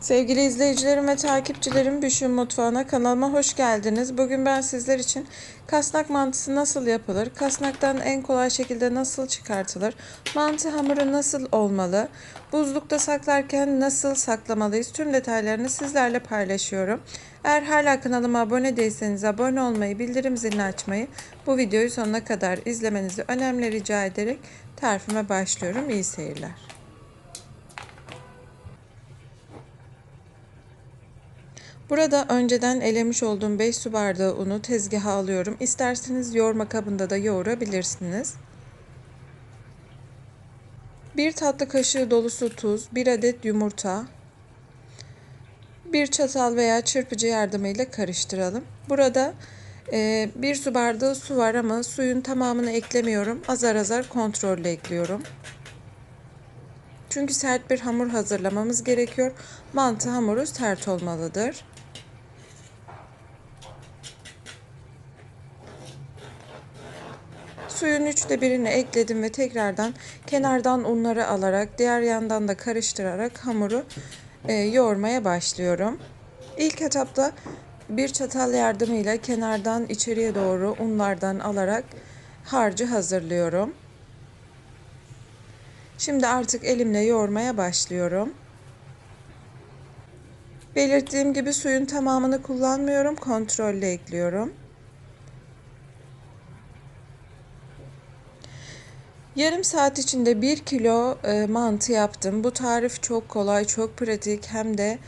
Sevgili izleyicilerim ve takipçilerim Büşün Mutfağı'na kanalıma hoş geldiniz. Bugün ben sizler için kasnak mantısı nasıl yapılır, kasnaktan en kolay şekilde nasıl çıkartılır, mantı hamuru nasıl olmalı, buzlukta saklarken nasıl saklamalıyız tüm detaylarını sizlerle paylaşıyorum. Eğer hala kanalıma abone değilseniz abone olmayı, bildirim zilini açmayı, bu videoyu sonuna kadar izlemenizi önemli rica ederek tarifime başlıyorum. İyi seyirler. Burada önceden elemiş olduğum 5 su bardağı unu tezgaha alıyorum. İsterseniz yoğurma kabında da yoğurabilirsiniz. 1 tatlı kaşığı dolusu tuz, 1 adet yumurta, 1 çatal veya çırpıcı yardımıyla karıştıralım. Burada e, 1 su bardağı su var ama suyun tamamını eklemiyorum. Azar azar kontrolle ekliyorum. Çünkü sert bir hamur hazırlamamız gerekiyor. Mantı hamuru sert olmalıdır. Suyun üçte birini ekledim ve tekrardan kenardan unları alarak diğer yandan da karıştırarak hamuru e, yoğurmaya başlıyorum. İlk etapta bir çatal yardımıyla kenardan içeriye doğru unlardan alarak harcı hazırlıyorum. Şimdi artık elimle yoğurmaya başlıyorum. Belirttiğim gibi suyun tamamını kullanmıyorum, kontrolle ekliyorum. Yarım saat içinde 1 kilo e, mantı yaptım. Bu tarif çok kolay, çok pratik hem de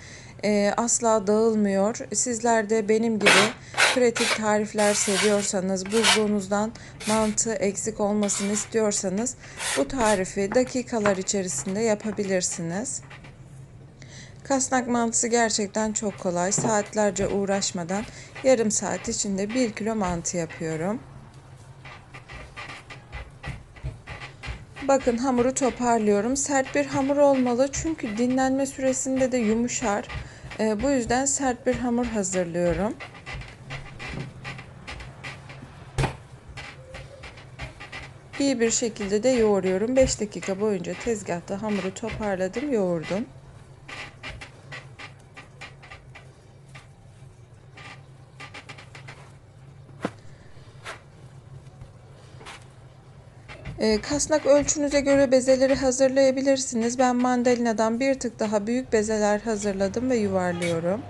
e, asla dağılmıyor. Sizler de benim gibi pratik tarifler seviyorsanız, buzluğunuzdan mantı eksik olmasını istiyorsanız bu tarifi dakikalar içerisinde yapabilirsiniz. Kasnak mantısı gerçekten çok kolay. Saatlerce uğraşmadan yarım saat içinde 1 kilo mantı yapıyorum. Bakın hamuru toparlıyorum. Sert bir hamur olmalı çünkü dinlenme süresinde de yumuşar. Ee, bu yüzden sert bir hamur hazırlıyorum. İyi bir şekilde de yoğuruyorum. 5 dakika boyunca tezgahta hamuru toparladım, yoğurdum. Kasnak ölçünüze göre bezeleri hazırlayabilirsiniz. Ben mandalinadan bir tık daha büyük bezeler hazırladım ve yuvarlıyorum.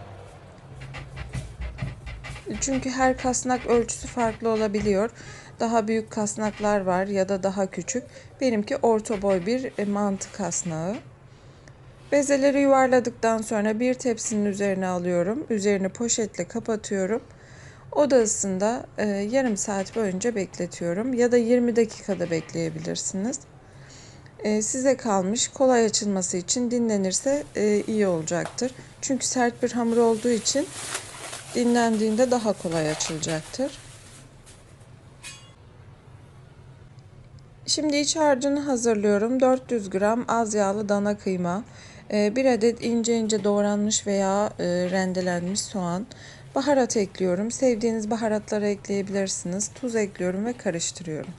Çünkü her kasnak ölçüsü farklı olabiliyor. Daha büyük kasnaklar var ya da daha küçük. Benimki orta boy bir e, mantı kasnağı. Bezeleri yuvarladıktan sonra bir tepsinin üzerine alıyorum. Üzerini poşetle kapatıyorum. Oda ısısında e, yarım saat boyunca bekletiyorum ya da 20 dakikada bekleyebilirsiniz. E, size kalmış kolay açılması için dinlenirse e, iyi olacaktır. Çünkü sert bir hamur olduğu için dinlendiğinde daha kolay açılacaktır. Şimdi iç harcını hazırlıyorum. 400 gram az yağlı dana kıyma, e, bir adet ince ince doğranmış veya e, rendelenmiş soğan, Baharat ekliyorum. Sevdiğiniz baharatları ekleyebilirsiniz. Tuz ekliyorum ve karıştırıyorum.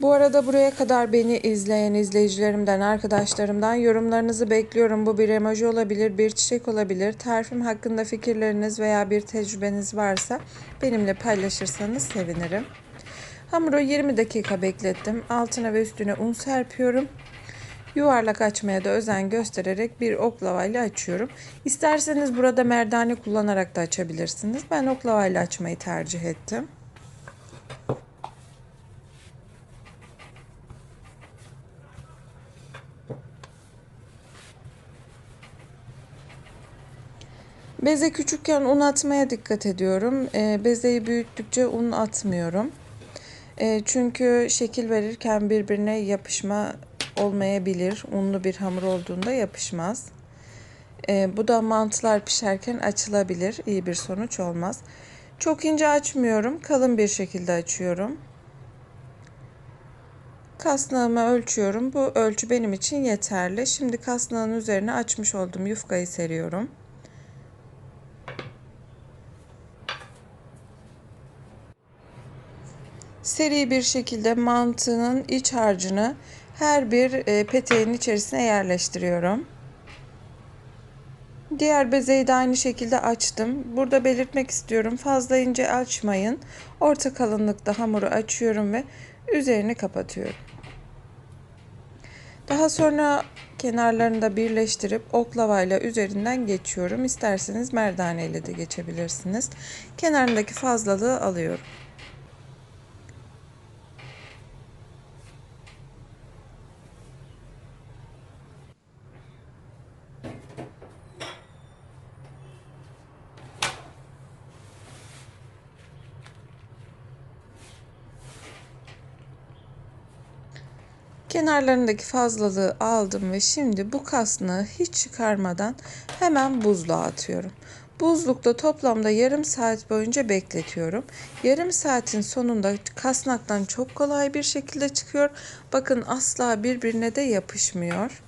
Bu arada buraya kadar beni izleyen izleyicilerimden, arkadaşlarımdan yorumlarınızı bekliyorum. Bu bir emoji olabilir, bir çiçek olabilir. Tarifim hakkında fikirleriniz veya bir tecrübeniz varsa benimle paylaşırsanız sevinirim. Hamuru 20 dakika beklettim. Altına ve üstüne un serpiyorum. Yuvarlak açmaya da özen göstererek bir oklava ile açıyorum. İsterseniz burada merdane kullanarak da açabilirsiniz. Ben oklava ile açmayı tercih ettim. Beze küçükken un atmaya dikkat ediyorum. E, bezeyi büyüttükçe un atmıyorum. E, çünkü şekil verirken birbirine yapışma olmayabilir. Unlu bir hamur olduğunda yapışmaz. E, bu da mantılar pişerken açılabilir. İyi bir sonuç olmaz. Çok ince açmıyorum. Kalın bir şekilde açıyorum. Kasnağımı ölçüyorum. Bu ölçü benim için yeterli. Şimdi kasnağın üzerine açmış olduğum yufkayı seriyorum. Seri bir şekilde mantının iç harcını her bir e, peteğin içerisine yerleştiriyorum. Diğer bezeyi de aynı şekilde açtım. Burada belirtmek istiyorum. Fazla ince açmayın. Orta kalınlıkta hamuru açıyorum ve üzerini kapatıyorum. Daha sonra kenarlarını da birleştirip oklavayla üzerinden geçiyorum. İsterseniz merdane ile de geçebilirsiniz. Kenarındaki fazlalığı alıyorum. Kenarlarındaki fazlalığı aldım ve şimdi bu kasnağı hiç çıkarmadan hemen buzluğa atıyorum. Buzlukta toplamda yarım saat boyunca bekletiyorum. Yarım saatin sonunda kasnaktan çok kolay bir şekilde çıkıyor. Bakın asla birbirine de yapışmıyor.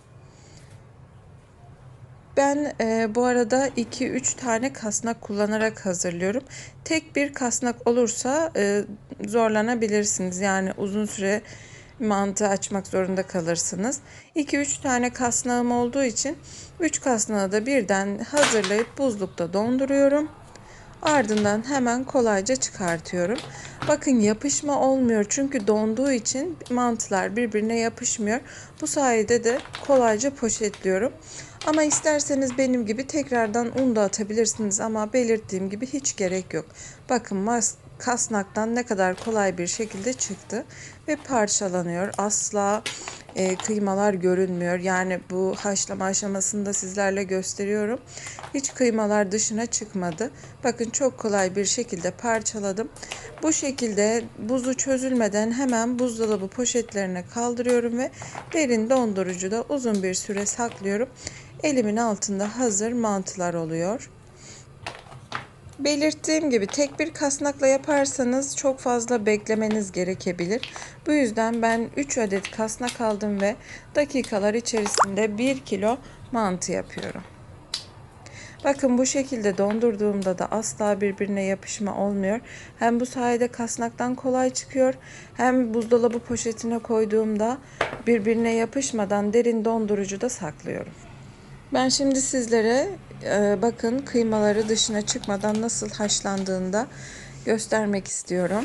Ben e, bu arada 2-3 tane kasnak kullanarak hazırlıyorum. Tek bir kasnak olursa e, zorlanabilirsiniz. Yani uzun süre mantı açmak zorunda kalırsınız. 2-3 tane kasnağım olduğu için 3 kasnağı da birden hazırlayıp buzlukta donduruyorum. Ardından hemen kolayca çıkartıyorum. Bakın yapışma olmuyor çünkü donduğu için mantılar birbirine yapışmıyor. Bu sayede de kolayca poşetliyorum. Ama isterseniz benim gibi tekrardan un da atabilirsiniz ama belirttiğim gibi hiç gerek yok. Bakın kasnaktan ne kadar kolay bir şekilde çıktı ve parçalanıyor. Asla e, kıymalar görünmüyor. Yani bu haşlama aşamasında sizlerle gösteriyorum. Hiç kıymalar dışına çıkmadı. Bakın çok kolay bir şekilde parçaladım. Bu şekilde buzu çözülmeden hemen buzdolabı poşetlerine kaldırıyorum ve derin dondurucuda uzun bir süre saklıyorum. Elimin altında hazır mantılar oluyor. Belirttiğim gibi tek bir kasnakla yaparsanız çok fazla beklemeniz gerekebilir. Bu yüzden ben 3 adet kasnak aldım ve dakikalar içerisinde 1 kilo mantı yapıyorum. Bakın bu şekilde dondurduğumda da asla birbirine yapışma olmuyor. Hem bu sayede kasnaktan kolay çıkıyor hem buzdolabı poşetine koyduğumda birbirine yapışmadan derin dondurucuda saklıyorum. Ben şimdi sizlere e, bakın kıymaları dışına çıkmadan nasıl haşlandığında göstermek istiyorum.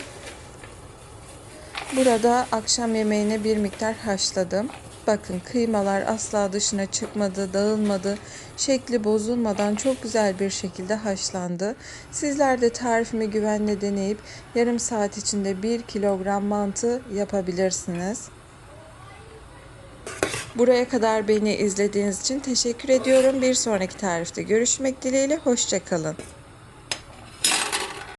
Burada akşam yemeğine bir miktar haşladım. Bakın kıymalar asla dışına çıkmadı, dağılmadı. Şekli bozulmadan çok güzel bir şekilde haşlandı. Sizler de tarifimi güvenle deneyip yarım saat içinde 1 kilogram mantı yapabilirsiniz. Buraya kadar beni izlediğiniz için teşekkür ediyorum. Bir sonraki tarifte görüşmek dileğiyle. Hoşçakalın.